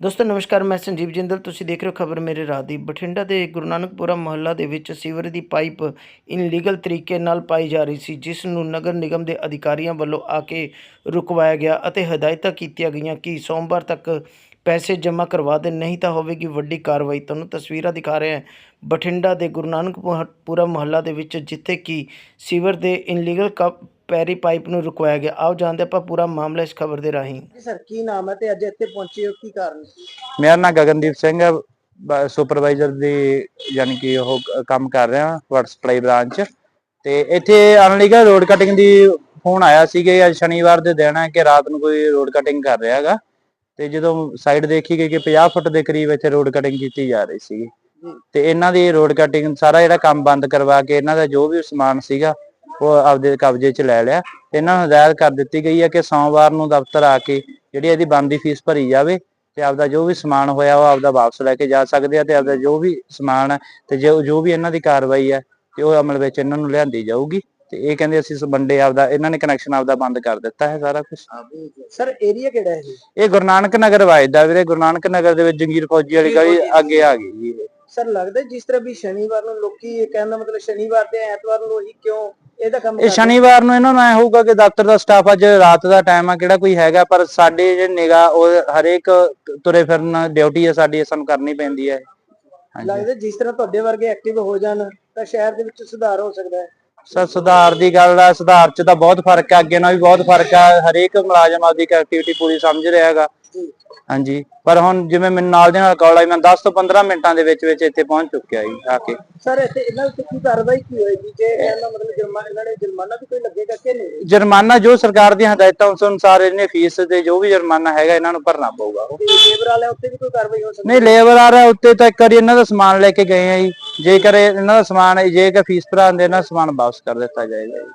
ਦੋਸਤੋ, ਨਮਸਕਾਰ, ਮੈਂ ਸੰਜੀਵ ਜਿੰਦਲ। ਤੁਸੀਂ ਦੇਖ ਰਹੇ ਹੋ ਖਬਰ ਮੇਰੇ ਰਾਹ ਦੀ। ਬਠਿੰਡਾ ਦੇ ਗੁਰੂ ਨਾਨਕਪੁਰਾ ਮੁਹੱਲਾ ਦੇ ਵਿੱਚ ਸੀਵਰ ਦੀ ਪਾਈਪ ਇਨਲੀਗਲ ਤਰੀਕੇ ਨਾਲ ਪਾਈ ਜਾ ਰਹੀ ਸੀ, ਜਿਸ ਨੂੰ ਨਗਰ ਨਿਗਮ ਦੇ ਅਧਿਕਾਰੀਆਂ ਵੱਲੋਂ ਆ ਕੇ ਰੁਕਵਾਇਆ ਗਿਆ ਅਤੇ ਹਦਾਇਤਾਂ ਕੀਤੀਆਂ ਗਈਆਂ ਕਿ ਸੋਮਵਾਰ ਤੱਕ ਪੈਸੇ ਜਮ੍ਹਾਂ ਕਰਵਾ ਦੇ ਨਹੀਂ ਤਾਂ ਹੋਵੇਗੀ ਵੱਡੀ ਕਾਰਵਾਈ। ਤੁਹਾਨੂੰ ਤਸਵੀਰਾਂ ਦਿਖਾ ਰਹੇ ਹਾਂ। ਬਠਿੰਡਾ ਦੇ ਗੁਰੂ ਨਾਨਕਪੁਰਾ ਮੁਹੱਲਾ ਦੇ ਵਿੱਚ, ਜਿੱਥੇ ਕਿ ਸੀਵਰ ਦੇ ਇਨਲੀਗਲ ਪੈਰੀ ਪਾਈਪ ਨੂੰ ਰੁਕਵਾਇਆ ਗਿਆ। ਆਓ ਜਾਣਦੇ ਆਪਾਂ ਪੂਰਾ ਮਾਮਲਾ ਇਸ ਖਬਰ ਦੇ ਰਾਹੀਂ। ਸਰ ਕੀ ਨਾਮ ਹੈ ਤੇ ਅੱਜ ਇੱਥੇ ਪਹੁੰਚੇ ਹੋ ਕੀ ਕਾਰਨ ਮੇਰਾ ਨਾਮ ਗਗਨਦੀਪ ਸਿੰਘ ਹੈ। ਸੁਪਰਵਾਈਜ਼ਰ ਦੀ ਯਾਨੀ ਕਿ ਉਹ ਕ- ਕੰਮ ਕਰ ਰਿਹਾ ਵਾਟਰ ਸਪਲਾਈ ਬ੍ਰਾਂਚ ਤੇ ਇੱਥੇ ਅਨਲੀਗਲ ਰੋਡ ਕਟਿੰਗ ਦੀ ਫੋਨ ਆਇਆ ਸੀ ਕਿ ਅੱਜ ਸ਼ਨੀਵਾਰ ਦੇ ਦਿਨ ਹੈ ਕਿ ਰਾਤ ਨੂੰ ਕੋਈ ਰੋਡ ਕਟਿੰਗ ਕਰ ਰਿਹਾ ਹੈਗਾ। ਤੇ ਜਦੋਂ ਸਾਈਡ ਦੇਖੀ ਗਈ ਕਿ 50 ਫੁੱਟ ਦੇ ਕਰੀਬ ਇੱਥੇ ਰੋਡ ਕਟਿੰਗ ਕੀਤੀ ਜਾ ਰਹੀ ਸੀ ਤੇ ਇਹਨਾਂ ਦੀ ਰੋਡ ਕਟਿੰਗ ਸਾਰਾ ਜਿਹੜਾ ਕੰਮ ਬੰਦ ਕਰਵਾ ਕੇ ਇਹਨਾਂ ਦਾ ਜੋ ਵੀ ਸਮਾਨ ਸੀਗਾ ਉਹ ਆਪਦੇ ਕਬਜ਼ੇ 'ਚ ਲੈ ਲਿਆ ਤੇ ਇਹਨਾਂ ਨੂੰ ਹਦਾਇਤ ਕਰ ਦਿੱਤੀ ਗਈ ਹੈ ਕਿ ਸੋਮਵਾਰ ਨੂੰ ਦਫ਼ਤਰ ਆ ਕੇ ਜਿਹੜੀ ਇਹਦੀ ਬਣਦੀ ਫੀਸ ਭਰੀ ਜਾਵੇ ਤੇ ਆਪਦਾ ਜੋ ਵੀ ਸਮਾਨ ਹੋਇਆ ਉਹ ਆਪਦਾ ਵਾਪਸ ਲੈ ਕੇ ਜਾ ਸਕਦੇ ਆ ਤੇ ਆਪਦਾ ਜੋ ਵੀ ਸਮਾਨ ਹੈ ਤੇ ਜੋ ਜੋ ਵੀ ਇਹਨਾਂ ਦੀ ਕਾਰਵਾਈ ਹੈ ਤੇ ਉਹ ਅਮਲ ਵਿੱਚ ਇਹਨਾਂ ਨੂੰ ਲਿਆਂਦੀ ਜਾਊਗੀ ਤੇ ਇਹ ਕਹਿੰਦੇ ਅਸੀਂ ਸੰਬੰਡੇ ਆਪਦਾ ਇਹਨਾਂ ਨੇ ਕਨੈਕਸ਼ਨ ਆਪਦਾ ਬੰਦ ਕਰ ਦਿੱਤਾ ਹੈ ਸਾਰਾ ਕੁਝ ਸਰ ਏਰੀਆ ਕਿਹੜਾ ਹੈ ਇਹ ਗੁਰੂ ਨਾਨਕ ਨਗਰ ਵਾਜਦਾ ਵੀਰੇ ਗੁਰੂ ਨਾਨਕ ਨਗਰ ਦੇ ਵਿੱਚ ਜੰਗੀਰ ਫੌਜੀ ਵਾਲੀ ਗਲੀ ਅੱਗੇ ਆ ਗਈ ਜੀ। ਸਰ ਲੱਗਦਾ ਜਿਸ ਤਰ੍ਹਾਂ ਵੀ ਸ਼ਨੀਵਾਰ ਨੂੰ ਲੋਕੀ ਇਹ ਕਹਿਣ ਦਾ ਮਤਲਬ ਸ਼ਨੀਵਾਰ ਤੇ ਐਤਵਾਰ ਨੂੰ ਹੀ ਕਿਉਂ ਇਹਦਾ ਕੰਮ ਇਹ? ਸ਼ਨੀਵਾਰ ਨੂੰ ਇਹਨਾਂ ਨੂੰ ਐ ਹੋਊਗਾ ਕਿ ਦਫ਼ਤਰ ਦਾ ਸਟਾਫ ਅੱਜ ਰਾਤ ਦਾ ਟਾਈਮ ਆ ਕਿਹੜਾ ਕੋਈ ਹੈਗਾ ਪਰ ਸਾਡੇ ਜਿਹੜੇ ਨਿਗਾ ਉਹ ਹਰੇਕ ਤੁਰੇ ਫਿਰਨ ਡਿਊਟੀ ਹੈ ਸਾਡੀ ਸਾਨੂੰ ਕਰਨੀ ਪੈਂਦੀ ਹੈ ਹਾਂਜੀ ਲੱਗਦਾ ਜਿਸ ਤਰ੍ਹਾਂ ਤੁਹਾਡੇ ਵਰਗੇ ਐਕਟਿਵ ਹੋ ਜਾਣ ਤਾਂ ਸ਼ਹਿਰ ਦੇ ਵਿੱਚ ਸੁਧਾਰ ਹੋ ਸਕਦਾ ਹੈ ਸਰ ਸੁਧਾਰ ਦੀ ਗੱਲ ਆ ਸੁਧਾਰ ਚ ਤਾਂ ਬਹੁਤ ਫ਼ਰਕ ਆ ਅੱਗੇ ਨਾਲ ਵੀ ਬਹੁਤ ਫ਼ਰਕ ਆ ਹਰੇਕ ਮੁਲਾਜ਼ਮ ਆਪਦੀ ਐਕਟੀਵਿਟੀ ਪੂਰੀ ਸਮਝ ਰਿਹਾ ਹੈਗਾ। ਹਾਂਜੀ ਪਰ ਹੁਣ ਜਿਵੇਂ ਮੈਨੂੰ ਨਾਲ ਦੇ ਨਾਲ ਕਾਲ ਆਈ ਮੈਂ 10 ਤੋਂ 15 ਮਿੰਟਾਂ ਦੇ ਵਿੱਚ ਵਿੱਚ ਇੱਥੇ ਪਹੁੰਚ ਚੁੱਕਿਆ ਜੀ ਆ ਕੇ। ਸਰ ਇੱਥੇ ਇਹਨਾਂ ਉੱਤੇ ਕੀ ਕਾਰਵਾਈ ਕੀ ਹੋਏਗੀ? ਜੇ ਇਹਨਾਂ ਦਾ ਮਤਲਬ ਜੁਰਮਾਨਾ ਇਹਨਾਂ ਨੇ ਜੁਰਮਾਨਾ ਵੀ ਕੋਈ ਲੱਗੇਗਾ ਕਿ ਨਹੀਂ? ਜੁਰਮਾਨਾ ਜੋ ਸਰਕਾਰ ਦੀਆਂ ਹਦਾਇਤਾਂ ਉਸ ਅਨੁਸਾਰ ਇਹਨੇ ਫੀਸ ਤੇ ਜੋ ਵੀ ਜੁਰਮਾਨਾ ਹੈਗਾ ਇਹਨਾਂ ਨੂੰ ਭਰਨਾ ਪਊਗਾ ਉਹ। ਤੇ ਲੇਬਰ ਵਾਲਿਆਂ ਉੱਤੇ ਵੀ ਕੋਈ ਕਾਰਵਾਈ ਹੋ ਸਕਦੀ ਨਹੀਂ ਲੇਬਰ ਆ ਰਿਹਾ ਉੱਤੇ ਤਾਂ ਇੱਕ ਵਾਰੀ ਇਹਨਾਂ ਦਾ ਸਮਾਨ ਲੈ ਕੇ ਗਏ ਆ ਜੀ। ਜੇਕਰ ਇਹ- ਇਹਨਾਂ ਦਾ ਸਮਾਨ ਜੇਕਰ ਫੀਸ ਭਰਾਉਂਦੇ ਇਹਨਾਂ ਦਾ ਸਮਾਨ ਵਾਪਸ ਕਰ ਦਿੱਤਾ ਜਾਏਗਾ ਜੀ।